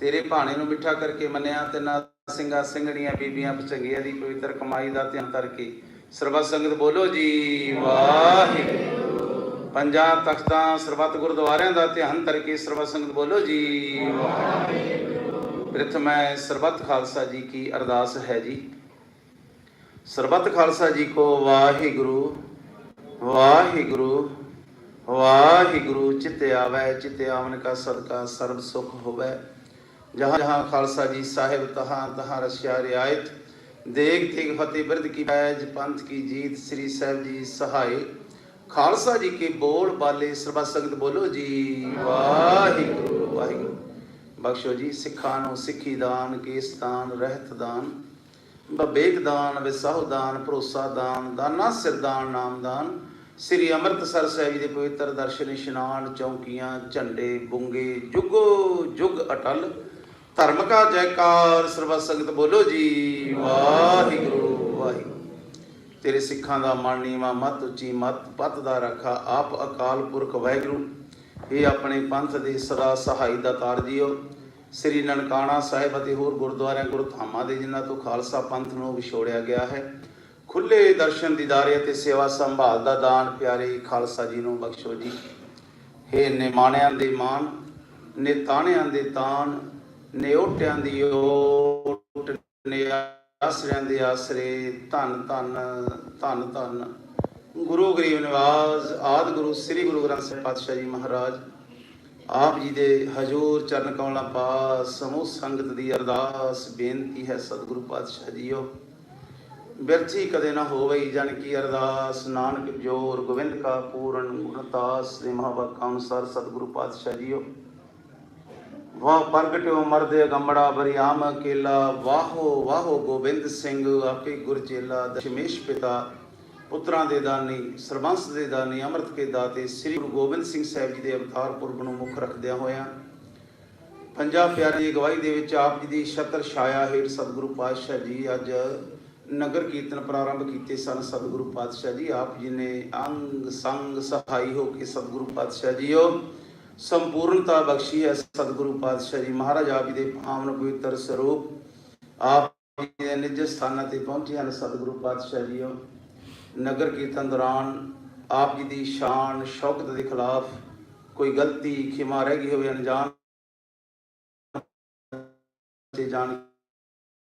ਤੇਰੇ ਭਾਣੇ ਨੂੰ ਮਿੱਠਾ ਕਰਕੇ ਮੰਨਿਆ ਤੇ ਨਾ ਸਿੰਘਾਂ ਸਿੰਘਣੀਆਂ ਬੀਬੀਆਂ ਪਚੰਗੀਆਂ ਦੀ ਪਵਿੱਤਰ ਕਮਾਈ ਦਾ ਧਿਆਨ ਕਰਕੇ। ਸਰਬੱਤ ਸੰਗਤ ਬੋਲੋ ਜੀ, ਵਾਹਿਗੁਰੂ। ਪੰਜਾਂ ਤਖਤਾਂ ਸਰਬੱਤ ਗੁਰਦੁਆਰਿਆਂ ਦਾ ਧਿਆਨ ਕਰਕੇ ਸਰਬੱਤ ਸੰਗਤ ਬੋਲੋ ਜੀ, ਵਾਹਿਗੁਰੂ। ਪ੍ਰਥਮ ਹੈ ਸਰਬੱਤ ਖਾਲਸਾ ਜੀ ਕੀ ਅਰਦਾਸ ਹੈ ਜੀ। ਸਰਬੱਤ ਖਾਲਸਾ ਜੀ ਕੋ ਵਾਹਿਗੁਰੂ ਵਾਹਿਗੁਰੂ ਵਾਹਿਗੁਰੂ। ਚਿਤ ਆਵੈ, ਚਿਤ ਆਵਨ ਕਾ ਸਦਕਾ ਸਰਬ ਸੁਖ ਹੋਵੈ। ਜਹਾਂ ਜਹਾਂ ਖਾਲਸਾ ਜੀ ਸਾਹਿਬ ਤਹਾਂ ਤਹਾਂ ਰਸਿਆ ਰਿਆਇਤ। ਦੇਗ ਤੇਗ ਫਤਿਹ ਬਿਰਦ ਕੀ ਪੈਜ, ਪੰਥ ਕੀ ਜੀਤ, ਸ੍ਰੀ ਸਾਹਿਬ ਜੀ ਸਹਾਈ ਖਾਲਸਾ ਜੀ ਕੇ ਬੋਲ ਬਾਲੇ, ਸਰਬੱਤ ਸੰਗਤ ਬੋਲੋ ਜੀ, ਵਾਹਿਗੁਰੂ ਵਾਹਿਗੁਰੂ। ਬਖਸ਼ੋ ਜੀ ਸਿੱਖਾਂ ਨੂੰ, ਸਿੱਖੀ ਦਾਨ, ਕੇਸ ਦਾਨ, ਰਹਿਤ ਦਾਨ। ਬਬੇਕ ਦਾਨ, ਵਿਸਾਹੁ ਦਾਨ, ਭਰੋਸਾ ਦਾਨ, ਦਾਨਾ ਸਿਰਦਾਨ ਨਾਮਦਾਨ ਸ੍ਰੀ ਅੰਮ੍ਰਿਤਸਰ ਸਾਹਿਬ ਜੀ ਦੇ ਪਵਿੱਤਰ ਦਰਸ਼ਨ, ਇਸ਼ਨਾਨ, ਚੌਂਕੀਆਂ, ਝੰਡੇ, ਬੁੰਗੇ, ਜੁਗੋ ਜੁਗ ਅਟਲ। ਧਰਮ ਕਾ ਜੈਕਾਰ ਸਰਬੱਤ ਸੰਗਤ ਬੋਲੋ ਜੀ, ਵਾਹਿਗੁਰੂ ਵਾਹਿਗੁਰੂ। ਤੇਰੇ ਸਿੱਖਾਂ ਦਾ ਮਨ ਨੀਵਾ ਮਤ, ਉੱਚੀ ਮਤ, ਪਤ ਦਾ ਰੱਖਾ, ਆਪ ਅਕਾਲ ਪੁਰਖ ਵਾਹਿਗੁਰੂ। ਇਹ ਆਪਣੇ ਪੰਥ ਦੇ ਸਦਾ ਸਹਾਈ ਦਾ ਤਾਰ ਜੀਓ। ਸ੍ਰੀ ਨਨਕਾਣਾ ਸਾਹਿਬ ਅਤੇ ਹੋਰ ਗੁਰਦੁਆਰਿਆਂ, ਗੁਰਧਾਮਾਂ ਦੇ ਜਿਨ੍ਹਾਂ ਤੋਂ ਖਾਲਸਾ ਪੰਥ ਨੂੰ ਵਿਛੋੜਿਆ ਗਿਆ ਹੈ ਖੁੱਲੇ ਦਰਸ਼ਨ ਦੀਦਾਰੇ ਅਤੇ ਸੇਵਾ ਸੰਭਾਲ ਦਾ ਦਾਨ ਪਿਆਰੇ ਖਾਲਸਾ ਜੀ ਨੂੰ ਬਖਸ਼ੋ ਜੀ। ਹੇ ਨਿਮਾਣਿਆਂ ਦੇ ਮਾਨ ਨੇ ਤਾਣਿਆਂ ਦੇ ਤਾਨ ਨੇ ਦੀ ਓਟ ਨੇ ਆਸਰਿਆਂ ਦੇ ਆਸਰੇ ਧੰਨ ਧੰਨ ਧੰਨ ਧੰਨ। ਗੁਰੂ ਗਰੀਬ ਨਿਵਾਸ, ਆਦ ਗੁਰੂ, ਸ੍ਰੀ ਗੁਰੂ ਗ੍ਰੰਥ ਸਾਹਿਬ ਪਾਤਸ਼ਾਹ ਜੀ ਮਹਾਰਾਜ, ਆਪ ਜੀ ਦੇ ਹਜੂਰ ਚਰਨ ਕਮਲਾਂ ਪਾਸ, ਸਮੂਹ ਸੰਗਤ ਦੀ ਅਰਦਾਸ, ਬੇਨਤੀ ਹੈ ਸਤਿਗੁਰੂ ਪਾਤਸ਼ਾਹ ਜੀਓ। ਬਿਰਥੀ ਕਦੇ ਨਾ ਹੋਵੇ ਜਨ ਕੀ ਅਰਦਾਸ, ਨਾਨਕ ਜੋਰ ਗੋਬਿੰਦ ਕਾ ਪੂਰਨ ਗੁਣਤਾਸ ਦੇ ਮਹਾਵਾਕਾਂ ਅਨੁਸਾਰ ਸਤਿਗੁਰੂ ਪਾਤਸ਼ਾਹ ਜੀਓ। ਵਾਹ ਪ੍ਰਗਟਿਓ ਮਰਦੇ ਗੰਮੜਾ ਬਰਿਆਮ ਕੇਲਾ, ਵਾਹੋ ਵਾਹੋ ਗੋਬਿੰਦ ਸਿੰਘ, ਆਪੇ ਗੁਰਚੇਲਾ ਦਸ਼ਮੇਸ਼ ਪਿਤਾ, ਪੁੱਤਰਾਂ ਦੇ ਦਾਨੀ, ਸਰਬੰਸ ਦੇ ਦਾਨੀ, ਅੰਮ੍ਰਿਤ ਕੇ ਦਾਤੇ, ਸ੍ਰੀ ਗੁਰੂ ਗੋਬਿੰਦ ਸਿੰਘ ਸਾਹਿਬ ਜੀ ਦੇ ਅਵਤਾਰ ਪੁਰਬ ਨੂੰ ਮੁੱਖ ਰੱਖਦਿਆਂ ਹੋਇਆਂ। ਪੰਜਾਬ ਪਿਆਰੀ ਅਗਵਾਈ ਦੇ ਵਿੱਚ ਆਪ ਜੀ ਦੀ ਛਤਰ ਛਾਇਆ ਹੇਠ ਸਤਿਗੁਰੂ ਪਾਤਸ਼ਾਹ ਜੀ ਅੱਜ ਨਗਰ ਕੀਰਤਨ ਪ੍ਰਾਰੰਭ ਕੀਤੇ ਸਨ। ਸਤਿਗੁਰੂ ਪਾਤਸ਼ਾਹ ਜੀ, ਆਪ ਜੀ ਨੇ ਅੰਗ ਸੰਗ ਸਹਾਈ ਹੋ ਕੇ ਸਤਿਗੁਰੂ ਪਾਤਸ਼ਾਹ ਜੀਓ। ਸੰਪੂਰਨਤਾ ਬਖਸ਼ੀ ਹੈ ਸਤਿਗੁਰੂ ਪਾਤਸ਼ਾਹ ਜੀ। ਮਹਾਰਾਜ ਆਪ ਜੀ ਦੇ ਪਾਵਨ ਪਵਿੱਤਰ ਸਰੂਪ ਆਪ ਜੀ ਦੇ ਨਿਜ ਸਥਾਨਾਂ ਤੇ ਪਹੁੰਚੇ ਹਨ ਸਤਿਗੁਰੂ ਪਾਤਸ਼ਾਹ ਜੀਓ। ਨਗਰ ਕੀਰਤਨ ਦੌਰਾਨ ਆਪ ਜੀ ਦੀ ਸ਼ਾਨ, ਸ਼ੌਕਤ ਦੇ ਖਿਲਾਫ ਕੋਈ ਗਲਤੀ, ਖਿਮਾ ਰਹਿ ਗਈ ਹੋਵੇ, ਅਣਜਾਣ ਤੇ ਜਾਣ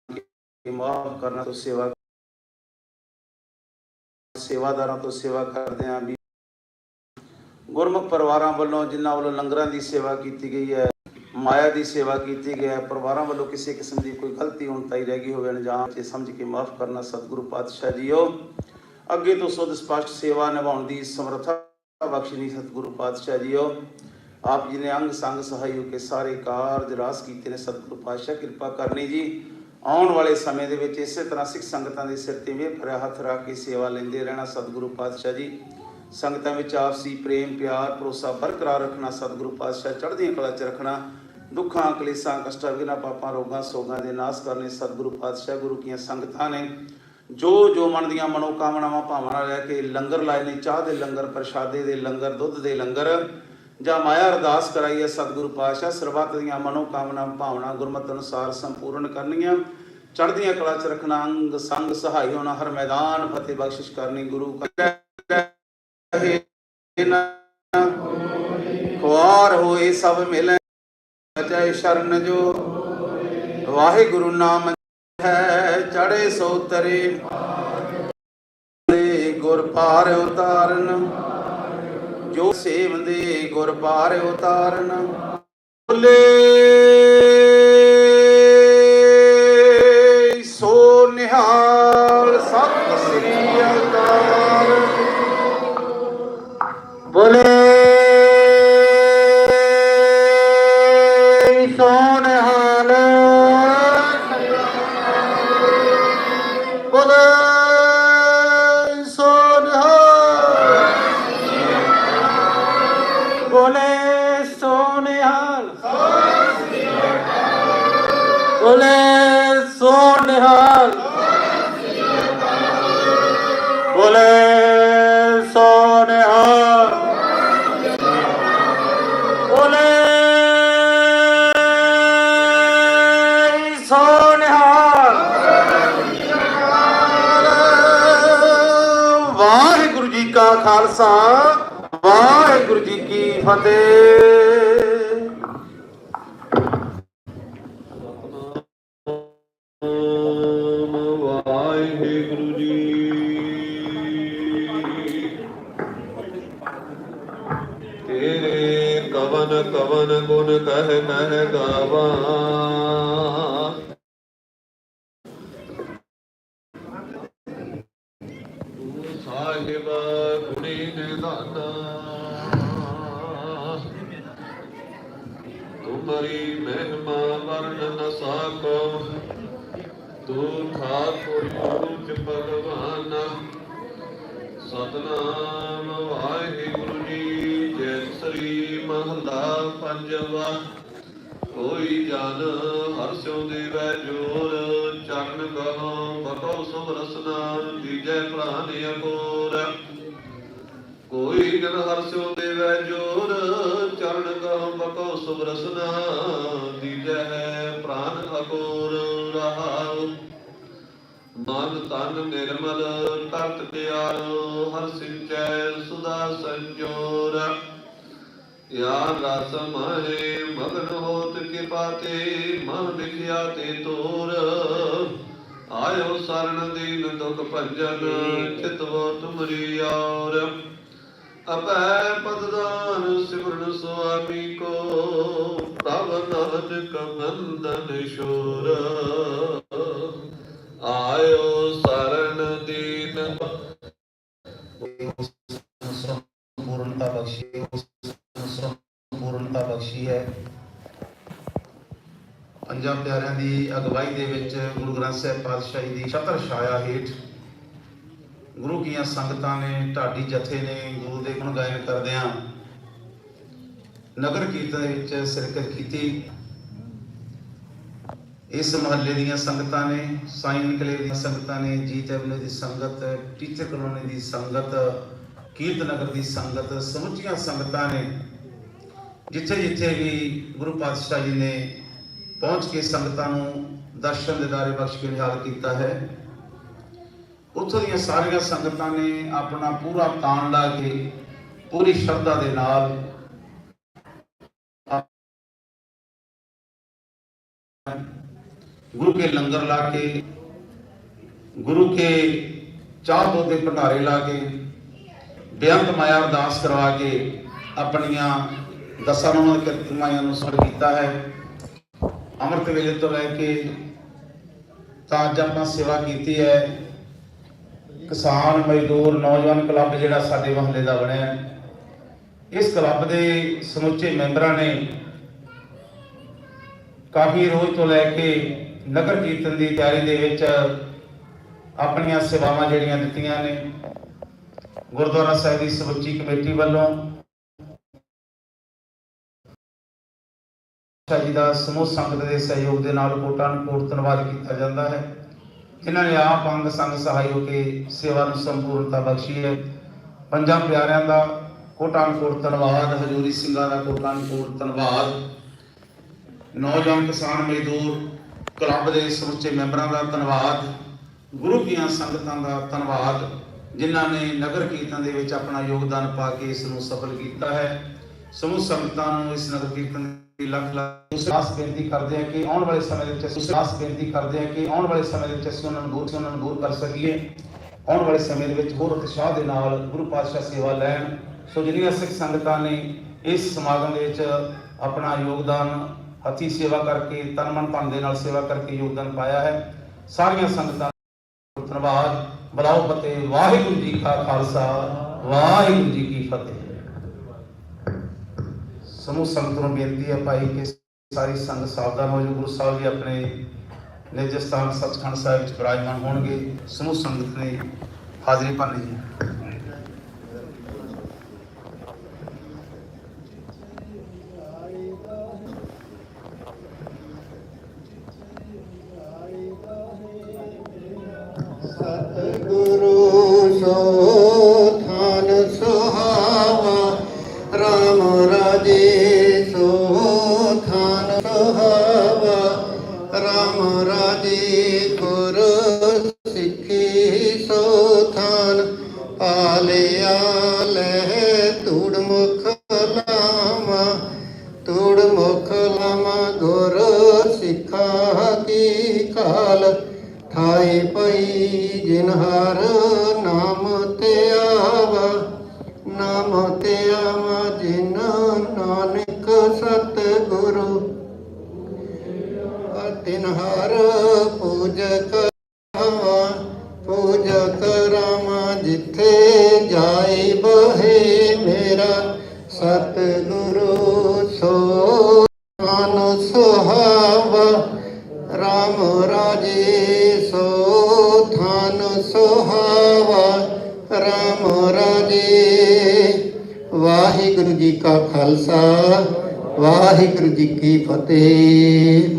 ਕੇ ਮਾਫ ਕਰਨਾ ਤੋਂ ਸੇਵਾ ਸੇਵਾਦਾਰਾਂ ਤੋਂ ਸੇਵਾ ਕਰਦੇ ਆਂ ਵੀ ਗੁਰਮੁਖ ਪਰਿਵਾਰਾਂ ਵੱਲੋਂ ਜਿਨ੍ਹਾਂ ਵੱਲੋਂ ਲੰਗਰਾਂ ਦੀ ਸੇਵਾ ਕੀਤੀ ਗਈ ਹੈ, ਮਾਇਆ ਦੀ ਸੇਵਾ ਕੀਤੀ ਗਈ ਹੈ, ਪਰਿਵਾਰਾਂ ਵੱਲੋਂ ਕਿਸੇ ਕਿਸਮ ਦੀ ਕੋਈ ਗਲਤੀ, ਉਣਤਾਈ ਰਹਿ ਗਈ ਹੋਵੇ ਜਾਂ ਤੇ ਸਮਝ ਕੇ ਮਾਫ ਕਰਨਾ ਸਤਿਗੁਰੂ ਪਾਤਸ਼ਾਹ ਜੀਓ। ਅੱਗੇ ਤੋਂ ਸੁਧ ਸਪਸ਼ਟ ਸੇਵਾ ਨਿਭਾਉਣ ਦੀ ਸਮਰੱਥਾ ਬਖਸ਼ਣੀ ਸਤਿਗੁਰੂ ਪਾਤਸ਼ਾਹ ਜੀਓ। ਆਪ ਜੀ ਨੇ ਅੰਗ ਸੰਗ ਸਹਾਈ ਹੋ ਕੇ ਸਾਰੇ ਕਾਰਜ ਰਾਸ ਕੀਤੇ ਨੇ, ਸਤਿਗੁਰੂ ਪਾਤਸ਼ਾਹ ਕਿਰਪਾ ਕਰਨੀ ਜੀ। ਆਉਣ ਵਾਲੇ ਸਮੇਂ ਦੇ ਵਿੱਚ ਇਸੇ ਤਰ੍ਹਾਂ ਸਿੱਖ ਸੰਗਤਾਂ ਦੇ ਸਿਰ ਤੇ ਵੀ ਫਰਿਆ ਹੱਥ ਰੱਖ ਕੇ ਸੇਵਾ ਲੈਂਦੇ ਰਹਿਣਾ ਸਤਿਗੁਰੂ ਪਾਤਸ਼ਾਹ ਜੀ। ਸੰਗਤਾਂ ਵਿੱਚ ਆਪਸੀ ਪ੍ਰੇਮ, ਪਿਆਰ, ਭਰੋਸਾ ਬਰਕਰਾਰ ਰੱਖਣਾ, ਸਤਿਗੁਰੂ ਪਾਤਸ਼ਾਹ ਚੜ੍ਹਦੀਆਂ ਕਲਾ 'ਚ ਰੱਖਣਾ, ਦੁੱਖਾਂ, ਕਲੇਸ਼ਾਂ, ਕਸ਼ਟਾਂ ਵਿਗਨਾ ਪਾਪਾਂ, ਰੋਗਾਂ, ਸੋਗਾਂ ਦੇ ਨਾਸ਼ ਕਰਨੇ ਸਤਿਗੁਰੂ ਪਾਤਸ਼ਾਹ, ਗੁਰੂ ਕੀਆਂ ਸੰਗਤਾਂ ਨੇ। ਜੋ ਜੋ ਮਨ ਦੀਆਂ ਮਨੋ ਕਾਮਨਾਵਾਂ ਭਾਵਨਾ ਲੈ ਕੇ ਲੰਗਰ ਲਾਏ ਨੇ, ਚਾਹ ਦੇ ਲੰਗਰ, ਪ੍ਰਸ਼ਾਦੇ ਦੇ ਲੰਗਰ, ਦੁੱਧ ਦੇ ਲੰਗਰ, ਜਾਂ ਮਾਇਆ ਅਰਦਾਸ ਕਰਾਈ ਹੈ, ਸਤਿਗੁਰੂ ਪਾਤਸ਼ਾਹ ਸਰਬੱਤ ਦੀਆਂ ਮਨੋ ਕਾਮਨਾ ਭਾਵਨਾ, ਗੁਰਮਤਿ ਅਨੁਸਾਰ ਸੰਪੂਰਨ ਕਰਨੀਆਂ। ਚੜ੍ਹਦੀਆਂ ਕਲਾ 'ਚ ਰੱਖਣਾ, ਅੰਗ, ਸੰਗ ਸਹਾਈ ਹੋਣਾ, ਹਰ ਮੈਦਾਨ ਫਤਿਹ ਬਖਸ਼ਿਸ਼ ਕਰਨੀ, ਗੁਰੂ ਕਾ ਖੁਆਰ ਹੋਏ ਸਭ ਮਿਲੈ, ਜੈ ਸ਼ਰਨ ਜੋ। ਵਾਹਿਗੁਰੂ ਨਾਮ ਹੈ ਚੜੇ ਸੋ ਤਰੇ। ਦੇ ਗੁਰ ਪਾਰ ਉਤਾਰਨ, ਜੋ ਸੇਵੰਦੇ ਗੁਰ ਪਾਰ ਉਤਾਰਨ। ਬੋਲੇ ਖਾਲਸਾ, ਵਾਹਿਗੁਰੂ ਜੀ ਕੀ ਫਤਿਹ। ਨਾਮ ਵਾਹਿਗੁਰੂ ਜੀ ਤੇਰੇ ਕਵਨ ਕਵਨ ਗੁਣ ਕਹਿ ਕਹਿ ਗਾਵਾਂ ਤੂੰ ਸਾਹਿਬ ਗੁਣੀ ਨਿਧਾਨਾ ਤੁਮਰੀ ਮਹਿਮਾ ਵਰਨ ਸਾਕੋ। ਤੂੰ ਠਾਕੁਰ ਪੂਜ ਭਗਵਾਨ। ਸਤਨਾਮ ਵਾਹਿਗੁਰੂ ਜੀ ਜੈ ਸ੍ਰੀ ਮਹਲਾ ਪੰਜਵਾ। ਕੋਈ ਜਨ ਹਰਸਿਉ ਦੇਵੈ ਜੋਰ, ਚਰਨ ਕਹੋ, ਬਤੋ ਸੁਭ ਰਸਨਾ ਦੀਜੈ ਪ੍ਰਾਨ ਅਕੋਰ ਕੋਈ ਜਨ ਹਰਸਿਉ ਦੇਵੈ ਜੋਰ ਚਰਨ ਗਹੋ ਬਤੋ ਸੁਭ ਰਸਨਾ ਦੀਜੈ ਪ੍ਰਾਨ ਅਕੋਰ ਰਹਾਉ। ਮਨ ਤਨ ਨਿਰਮਲ ਕਰਤ ਪਿਆਰੋ ਹਰ ਸਿੰਚੈ ਸੁਦਾ ਸੰਜੋਰ। ਯਾ ਰਸ ਮਹੇ ਮਗਨ ਹੋਤ ਕਿਰਪਾ ਤੇ ਮਨ ਲਿਖਿਆ ਤੇ ਤੋਰ। ਆਇਓ ਸਰਣ ਦੀਨ ਦੁਖ ਭੰਜਨ ਚਿਤਵੋ ਤੁਮਰੀ ਔਰ। ਅਪੈ ਪਦਦਾਨ ਸਿਮਰਨ ਸੁਆਮੀ ਕੋ ਪ੍ਰਭ ਨਾਨਕ ਬੰਦਨ ਸ਼ੋਰ ਆਇਓ ਸਰਣ ਦੀਨ। ਸੰਪੂਰਨਤਾ ਬਖਸ਼ੀ ਸੰਪੂਰਨਤਾ ਬਖਸ਼ੀ ਹੈ। ਪੰਜਾਂ ਪਿਆਰਿਆਂ ਦੀ ਅਗਵਾਈ ਦੇ ਵਿੱਚ ਗੁਰੂ ਗ੍ਰੰਥ ਸਾਹਿਬ ਪਾਤਸ਼ਾਹੀ ਦੀ ਛਤਰ ਛਾਇਆ ਹੇਠ ਗੁਰੂ ਕੀਆਂ ਸੰਗਤਾਂ ਨੇ, ਢਾਡੀ ਜਥੇ ਨੇ, ਗੁਰੂ ਦੇ ਗੁਣ ਗਾਇਨ ਕਰਦਿਆਂ ਨਗਰ ਕੀਰਤਨ ਵਿੱਚ ਸ਼ਿਰਕਤ ਕੀਤੀ। ਇਸ ਮਹੱਲੇ ਦੀਆਂ ਸੰਗਤਾਂ ਨੇ, ਸਾਈਂ ਨਿਕਲੇ ਦੀਆਂ ਸੰਗਤਾਂ ਨੇ, ਜੀਤ ਐਵਨਿਊ ਦੀ ਸੰਗਤ, ਟੀਚਰ ਕਲੋਨੀ ਦੀ ਸੰਗਤ, ਕੀਰਤ ਨਗਰ ਦੀ ਸੰਗਤ, ਸਮੁੱਚੀਆਂ ਸੰਗਤਾਂ ਨੇ ਜਿੱਥੇ ਜਿੱਥੇ ਵੀ ਗੁਰੂ ਪਾਤਸ਼ਾਹ ਜੀ ਨੇ ਪਹੁੰਚ ਕੇ ਸੰਗਤਾਂ ਨੂੰ ਦਰਸ਼ਨ ਦਿਦਾਰੇ ਬਖਸ਼ ਕੇ ਨਿਹਾਲ ਕੀਤਾ ਹੈ। ਉੱਥੋਂ ਦੀਆਂ ਸਾਰੀਆਂ ਸੰਗਤਾਂ ਨੇ ਆਪਣਾ ਪੂਰਾ ਤਾਣ ਲਾ ਕੇ ਪੂਰੀ ਸ਼ਰਧਾ ਦੇ ਨਾਲ ਗੁਰੂ ਕੇ ਲੰਗਰ ਲਾ ਕੇ, ਗੁਰੂ ਕੇ ਚਾਹ ਦੁੱਧ ਦੇ ਭੰਡਾਰੇ ਲਾ ਕੇ, ਬੇਅੰਤ ਮਾਇਆ ਅਰਦਾਸ ਕਰਵਾ ਕੇ ਆਪਣੀਆਂ ਦਸਾਂ ਨੂੰ ਕਿਰਤਮਾਈਆਂ ਨੂੰ ਸੜ ਕੀਤਾ ਹੈ। ਅੰਮ੍ਰਿਤ ਵੇਲੇ ਤੋਂ ਲੈ ਕੇ ਤਾਂ ਅੱਜ ਆਪਾਂ ਸੇਵਾ ਕੀਤੀ ਹੈ। ਕਿਸਾਨ ਮਜ਼ਦੂਰ ਨੌਜਵਾਨ ਕਲੱਬ ਜਿਹੜਾ ਸਾਡੇ ਮਹੱਲੇ ਦਾ ਬਣਿਆ ਹੈ। ਇਸ ਕਲੱਬ ਦੇ ਸਮੁੱਚੇ ਮੈਂਬਰਾਂ ਨੇ ਕਾਫੀ ਰੋਜ਼ ਤੋਂ ਲੈ ਕੇ ਨਗਰ ਕੀਰਤਨ ਦੀ ਤਿਆਰੀ ਦੇ ਵਿੱਚ ਆਪਣੀਆਂ ਸੇਵਾਵਾਂ ਜਿਹੜੀਆਂ ਦਿੱਤੀਆਂ ਨੇ, ਗੁਰਦੁਆਰਾ ਸਾਹਿਬ ਦੀ ਸਮੁੱਚੀ ਕਮੇਟੀ ਵੱਲੋਂ ਸ਼ਾਹ ਜੀ ਦਾ ਸਮੂਹ ਸੰਗਤ ਦੇ ਸਹਿਯੋਗ ਦੇ ਨਾਲ ਕੋਟਾਂ ਨੂੰ ਕੋਟ ਧੰਨਵਾਦ ਕੀਤਾ ਜਾਂਦਾ ਹੈ ਇਹਨਾਂ ਨੇ ਆਪ ਅੰਗ ਸੰਗ ਸਹਾਈ ਹੋ ਕੇ ਸੇਵਾ ਨੂੰ ਸੰਪੂਰਨਤਾ ਬਖਸ਼ੀ ਹੈ। ਪੰਜਾਂ ਪਿਆਰਿਆਂ ਦਾ ਕੋਟਾਂ ਕੋਟ ਧੰਨਵਾਦ, ਹਜੂਰੀ ਸਿੰਘਾਂ ਦਾ ਕੋਟਾਂ ਕੋਟ ਧੰਨਵਾਦ। ਨੌਜਵਾਨ ਕਿਸਾਨ ਮਜ਼ਦੂਰ ਕਲੱਬ ਦੇ ਸਮੁੱਚੇ ਮੈਂਬਰਾਂ ਦਾ ਧੰਨਵਾਦ, ਗੁਰੂ ਦੀਆਂ ਸੰਗਤਾਂ ਦਾ ਧੰਨਵਾਦ, ਜਿਨ੍ਹਾਂ ਨੇ ਨਗਰ ਕੀਰਤਨ ਦੇ ਵਿੱਚ ਆਪਣਾ ਯੋਗਦਾਨ ਪਾ ਕੇ ਇਸ ਨੂੰ ਸਫਲ ਕੀਤਾ ਹੈ। ਸਮੂਹ ਸੰਗਤਾਂ ਨੂੰ ਇਸ ਨਗਰ ਕੀਰਤਨ ਲੱਖ ਲੱਖ ਉਸਾਸ ਬੇਨਤੀ ਕਰਦੇ ਹਾਂ ਕਿ ਆਉਣ ਵਾਲੇ ਸਮੇਂ ਦੇ ਵਿੱਚ ਅਸੀਂ ਉਸਾਸ ਬੇਨਤੀ ਕਰਦੇ ਹਾਂ ਕਿ ਆਉਣ ਵਾਲੇ ਸਮੇਂ ਦੇ ਵਿੱਚ ਅਸੀਂ ਉਹਨਾਂ ਨੂੰ ਦੂਰ ਉਹਨਾਂ ਨੂੰ ਦੂਰ ਕਰ ਸਕੀਏ। ਆਉਣ ਵਾਲੇ ਸਮੇਂ ਦੇ ਵਿੱਚ ਹੋਰ ਉਤਸ਼ਾਹ ਦੇ ਨਾਲ ਗੁਰੂ ਪਾਤਸ਼ਾਹ ਸੇਵਾ ਲੈਣ। ਸੋ ਜਿਹੜੀਆਂ ਸਿੱਖ ਸੰਗਤਾਂ ਨੇ ਇਸ ਸਮਾਗਮ ਦੇ ਵਿੱਚ ਆਪਣਾ ਯੋਗਦਾਨ, ਹੱਥੀ ਸੇਵਾ ਕਰਕੇ, ਤਨ ਮਨ ਧਨ ਦੇ ਨਾਲ ਸੇਵਾ ਕਰਕੇ ਯੋਗਦਾਨ ਪਾਇਆ ਹੈ। ਸਾਰੀਆਂ ਸੰਗਤਾਂ ਧੰਨਵਾਦ। ਬਲਾਓ ਫਤਿਹ। ਵਾਹਿਗੁਰੂ ਜੀ ਕਾ ਖਾਲਸਾ। ਵਾਹਿਗੁਰੂ ਜੀ ਕੀ ਫਤਿਹ। ਸਮੂਹ ਸੰਗਤ ਨੂੰ ਬੇਨਤੀ ਹੈ ਭਾਈ ਕਿ ਸਾਰੀ ਸੰਗਤ ਸਾਵਧਾਨ ਹੋ ਜਾਓ। ਗੁਰੂ ਸਾਹਿਬ ਜੀ ਆਪਣੇ ਨਿਜ ਸਥਾਨ ਸੱਚਖੰਡ ਸਾਹਿਬ ਵਿੱਚ ਬਿਰਾਜਮਾਨ ਹੋਣਗੇ। ਸਮੂਹ ਸੰਗਤ ਨੇ ਹਾਜ਼ਰੀ ਭਰਨੀ ਜੀ। ਸਤਿਗੁਰੂ ਸੋ ਸਿੱਖਾ ਕੀ ਕਾਲ? ਥਾਈ ਪਈ ਜਿਨ ਨਾਮ ਤੇ ਆਵਾ। ਨਾਮ ਤੇ ਆਵਾ ਜਿਨ ਨਾਨਕ ਸਤ ਗੁਰੂ ਤਿਨ ਹਰ ਪੂਜਕ ਰਾਮਾ ਪੂਜਕ ਰਾਮਾ ਜਿੱਥੇ ਜਾਈ ਬਹੇ ਮੇਰਾ। ਸਤ ਗੁਰੂ ਸੋ ਮਨ ਸੁਹਾਵਾ RAM Rajesh Than Sohava RAM Rajesh Waheguru ji ਕਾ ਖਾਲਸਾ ਵਾਹਿਗੁਰੂ ਜੀ ਕੀ ਫਤਿਹ